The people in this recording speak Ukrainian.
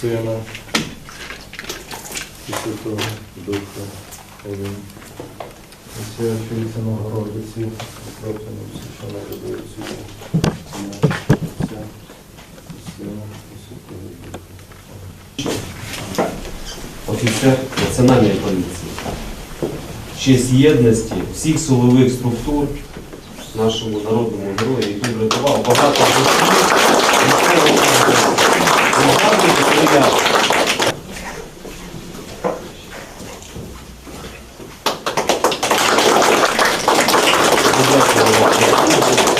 Сина і Святого Духа. Освячується на Городиці, народили світу. Ім'я Отця і Сина і Святого Духа. офіцер Національної поліції. Честь єдності всіх силових структур нашому народному герою, який врятував багато коли Будь ласка,